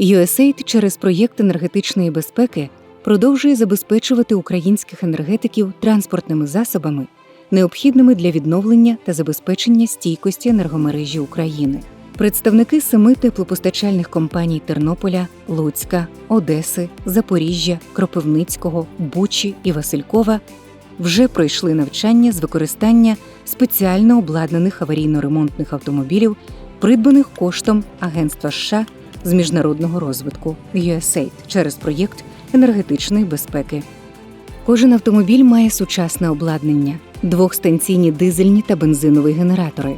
USAID через проєкт енергетичної безпеки продовжує забезпечувати українських енергетиків транспортними засобами, необхідними для відновлення та забезпечення стійкості енергомережі України. Представники семи теплопостачальних компаній Тернополя, Луцька, Одеси, Запоріжжя, Кропивницького, Бучі і Василькова вже пройшли навчання з використання спеціально обладнаних аварійно-ремонтних автомобілів, придбаних коштом Агентства США з міжнародного розвитку USAID через проєкт енергетичної безпеки. Кожен автомобіль має сучасне обладнання: двохстанційні дизельні та бензинові генератори,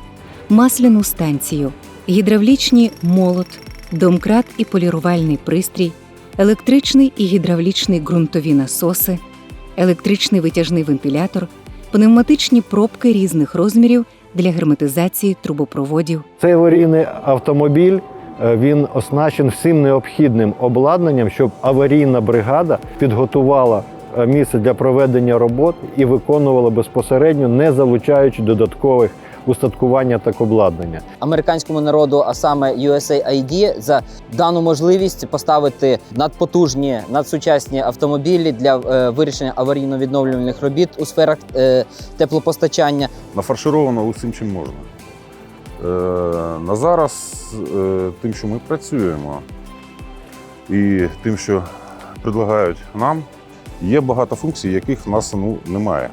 масляну станцію, гідравлічні молот, домкрат і полірувальний пристрій, електричний і гідравлічний ґрунтові насоси, електричний витяжний вентилятор, пневматичні пробки різних розмірів для герметизації трубопроводів. Цей аварійний автомобіль він оснащений всім необхідним обладнанням, щоб аварійна бригада підготувала е, місце для проведення робот і виконувала безпосередньо, не залучаючи додаткових устаткування та обладнання. американському народу, а саме USAID, за дану можливість поставити надпотужні, надсучасні автомобілі для е, вирішення аварійно-відновлювальних робіт у сферах е, теплопостачання. нафаршировано усім, чим можна. Е, на зараз е, тим, що ми працюємо, і тим, що предлагають нам, є багато функцій, яких в нас ну, немає.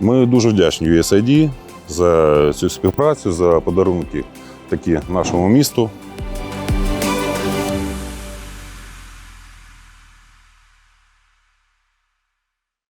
Ми дуже вдячні USAID за цю співпрацю, за подарунки такі нашому місту.